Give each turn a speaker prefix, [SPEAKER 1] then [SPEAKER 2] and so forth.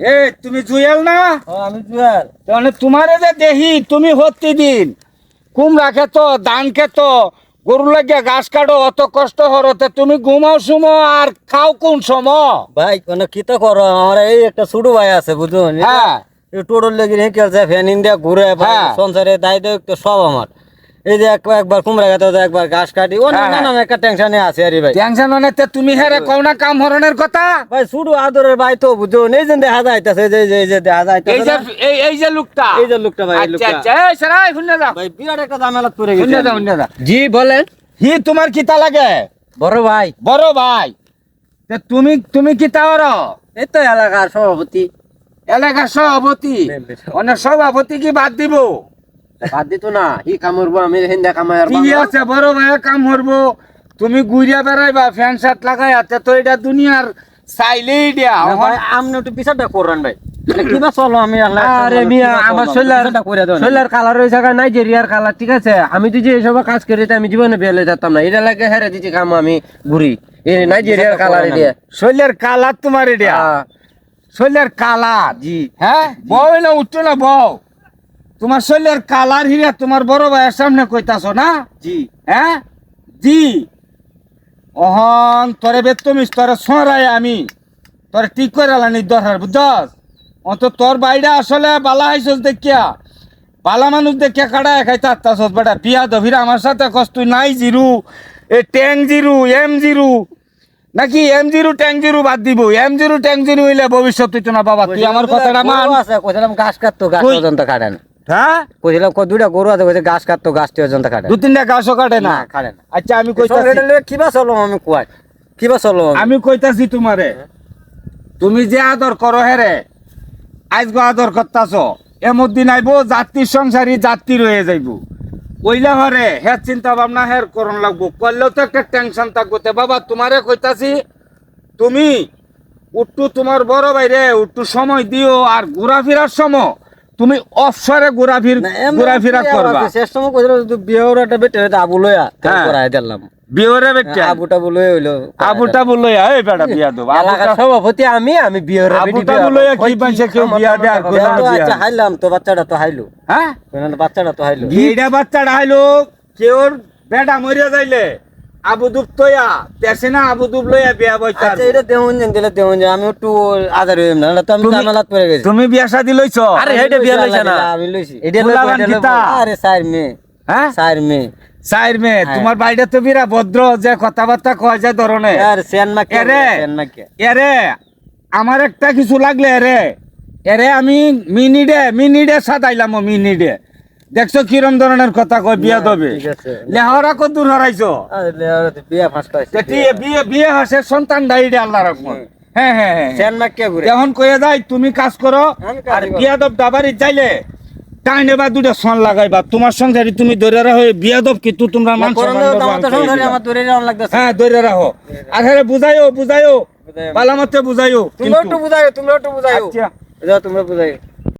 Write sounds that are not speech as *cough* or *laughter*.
[SPEAKER 1] এ তুমি জুয়েল না?
[SPEAKER 2] আমি জুয়াল।
[SPEAKER 1] তাহলে তোমারে যে দেহি তুমি হত্তি দিন। কুমড়া খেত ধান খেত গরু লাগিয়া ঘাস কাটো অত কষ্ট হরতে তুমি ঘুমাও সুমো আর খাও কোন সম?
[SPEAKER 2] ভাই কোন কি তো করো? আমার এই একটা ছোট ভাই আছে বুঝুন।
[SPEAKER 1] হ্যাঁ।
[SPEAKER 2] টোটোর লেগে হে খেলছে ফ্যান ইন্ডিয়া ঘুরে
[SPEAKER 1] হ্যাঁ।
[SPEAKER 2] সংসারে দায়িত্ব তো সব আমার। এই যে এক- একবার কুমড়া গাতে একবার ঘাস কাটি অনেক
[SPEAKER 1] হ্যাঁ, হ্যাঁ।
[SPEAKER 2] নানান একটা টেনশনে আছে আরে ভাই।
[SPEAKER 1] টেনশন অনেকতে তুমি হেরে কও না কাম হরণের কথা?
[SPEAKER 2] ভাই শুধু আদরের ভাই তো বুঝুন এই যে দেখা যাইতেছে এই যে এই যে- দেখা
[SPEAKER 1] এই যে
[SPEAKER 2] না?
[SPEAKER 1] এই এই যে লোকটা।
[SPEAKER 2] এই যে লোকটা ভাই
[SPEAKER 1] আচ্ছা
[SPEAKER 2] লোকটা।
[SPEAKER 1] আচ্ছা এই সরাই শুনে যাও।
[SPEAKER 2] ভাই বিরাট একটা ঝামেলা পড়ে
[SPEAKER 1] শুনে
[SPEAKER 2] গেছে
[SPEAKER 1] যাও শুনে যাও।
[SPEAKER 2] জি বলেন।
[SPEAKER 1] হি তোমার কিতা লাগে?
[SPEAKER 2] বড় ভাই।
[SPEAKER 1] বড় ভাই। তুমি তুমি কিতা হর?
[SPEAKER 2] এই তো এলাকার সভাপতি।
[SPEAKER 1] এলাকার সভাপতি? অনেক সভাপতি কি বাদ দিব?
[SPEAKER 2] বাদ দিত না হি কামড়বো আমি হিন্দা কামাই
[SPEAKER 1] কি আছে বড় ভাই কাম তুমি গুড়িয়া বেড়াইবা ফ্যান শার্ট লাগাই হাতে তো এটা দুনিয়ার চাইলেই দিয়া
[SPEAKER 2] ভাই একটু বিচারটা করবেন ভাই। মানে *coughs* কিবা চলো আমি
[SPEAKER 3] আরে মিয়া আমার শৈলার
[SPEAKER 2] শৈলার
[SPEAKER 3] শৈলার কালার ওই জায়গায় নাইজেরিয়ার কালার ঠিক আছে? আমি তো যে এসব কাজ করি আমি জীবনে বেলে যেতাম না। এটা লাগে হেরে দিচ্ছি কাম আমি ঘুরি। এই নাইজেরিয়ার কালার দিয়ে
[SPEAKER 1] শৈলের কালার তোমার এটা শৈলের কালার
[SPEAKER 3] জি।
[SPEAKER 1] হ্যাঁ? বউ না উঠছো না বউ। তোমার শৈলের কালার হিরা তোমার বড় ভাইয়ের সামনে কইতাছ না?
[SPEAKER 3] জি।
[SPEAKER 1] হ্যাঁ জি। অহন তোরে বেতমিস তোরে সরাই আমি। তোরে ঠিক করে আলানি দরকার বুঝছস? অত তোর বাইরে আসলে বালা আইসস দেখিয়া। বালা মানুষ দেখিয়া কাটায় খাইতে আত্মাসস বেটা। বিয়া দভিরা আমার সাথে কস তুই নাই জিরু এ ট্যাং জিরু এম জিরু। নাকি এম জিরু ট্যাং জিরু বাদ দিব? এম জিরু ট্যাং জিরু হইলে ভবিষ্যৎ তুই তো না বাবা। তুই আমার কথাটা মান।
[SPEAKER 2] আছে কইছিলাম ঘাস কাটতো ঘাস পর্যন্ত কাটেন।
[SPEAKER 1] হ্যাঁ?
[SPEAKER 2] কইছিলাম কই দুইটা গরু আছে কইছে ঘাস কাটতো ঘাস
[SPEAKER 1] দু তিনটা কাটে না?
[SPEAKER 2] না, কাটে না।
[SPEAKER 1] আচ্ছা আমি কইতাছি
[SPEAKER 2] কিবা চলো আমি কুয়াই কিবা চলো আমি?
[SPEAKER 1] কইতাছি তোমারে তুমি যে আদর করো হেরে আজ গো আদর করতাছ এমন দিন আইব জাতির সংসারী জাতি রয়ে যাইব। ওইলা হরে হের চিন্তা ভাবনা হের করন লাগবো করলেও তো একটা টেনশন থাকব তে। বাবা তোমারে কইতাছি তুমি উট্টু তোমার বড় বাইরে উট্টু সময় দিও আর ঘোরাফেরার সময় তুমি অফসরে ঘোরাফির ঘোরাফেরা করবা।
[SPEAKER 2] শেষ সময় কইছিলাম যদি বিয়ে একটা বেটে আবু লইয়া
[SPEAKER 1] হ্যাঁ।
[SPEAKER 2] করাই দিলাম।
[SPEAKER 1] বিয়রে বেটা
[SPEAKER 2] আবুটা বলে হইল
[SPEAKER 1] আবুটা বলল এই বেটা বিয়া দেবো।
[SPEAKER 3] এলাকার সভাপতি আমি আমি বিয়ের
[SPEAKER 1] আবুটা বলল কি পাইছে কেউ বিয়া দেয় আর কইলো না বিয়া
[SPEAKER 2] আচ্ছা হাইলাম তো বাচ্চাটা তো হাইলো।
[SPEAKER 1] হ্যাঁ?
[SPEAKER 2] কইলাম বাচ্চাটা তো হাইলো।
[SPEAKER 1] এইটা বাচ্চাটা হাইলো কেউর বেটা মরিয়া যাইলে। তৈয়া। না লইয়া বিয়া বইতা
[SPEAKER 2] আচ্ছা এটা দেহুন যেন দিলে দেহুন আমি একটু আদার হইম না তো আমি
[SPEAKER 1] তুমি-
[SPEAKER 2] পড়ে গেছি।
[SPEAKER 1] তুমি বিয়া শাদি লইছ?
[SPEAKER 3] আরে হেডে বিয়া লইছে না।
[SPEAKER 2] আমি লইছি।
[SPEAKER 3] এটা
[SPEAKER 1] ফুলা
[SPEAKER 3] লইবো,
[SPEAKER 1] বান
[SPEAKER 3] এটা
[SPEAKER 1] কিতা?
[SPEAKER 2] আরে সাইর মে
[SPEAKER 1] হ্যাঁ?
[SPEAKER 2] সাইর মে
[SPEAKER 1] সাইর মে। তোমার বাইরে তো বিরা ভদ্র যে কথাবার্তা কয় যে ধরনের।
[SPEAKER 2] আর সেন মাকে
[SPEAKER 1] এরে
[SPEAKER 2] সেন মাকে
[SPEAKER 1] এরে আমার একটা কিছু লাগলে এরে। এরে আমি মিনিডে মিনিডে সাদাইলাম মিনিডে। দেখছ কিরম ধরনের কথা কয় বিয়া দবে?
[SPEAKER 2] ঠিক আছে।
[SPEAKER 1] লেহরা কত দূর হরাইছো?
[SPEAKER 2] বিয়া
[SPEAKER 1] বিয়ে হাসে সন্তান ডাইরে আল্লাহ হ্যাঁ। হ্যাঁ হ্যাঁ এখন কয়ে যাই তুমি কাজ করো
[SPEAKER 2] আমি কাজ
[SPEAKER 1] আর
[SPEAKER 2] করব।
[SPEAKER 1] বিয়াদব ডাবারি চাইলে টাইনে বা দুটা সন লাগাইবা। তোমার সংসারে তুমি ধরে রাখো বিয়াদব কিন্তু তোমরা মান হ্যাঁ ধরে রাখো আর হ্যাঁ বুঝাইও বুঝাইও।
[SPEAKER 2] বুঝাইও।
[SPEAKER 1] পালামতে বুঝাইও
[SPEAKER 2] তুমি একটু বুঝাইও তুমি একটু বুঝাইও। বুঝাইও।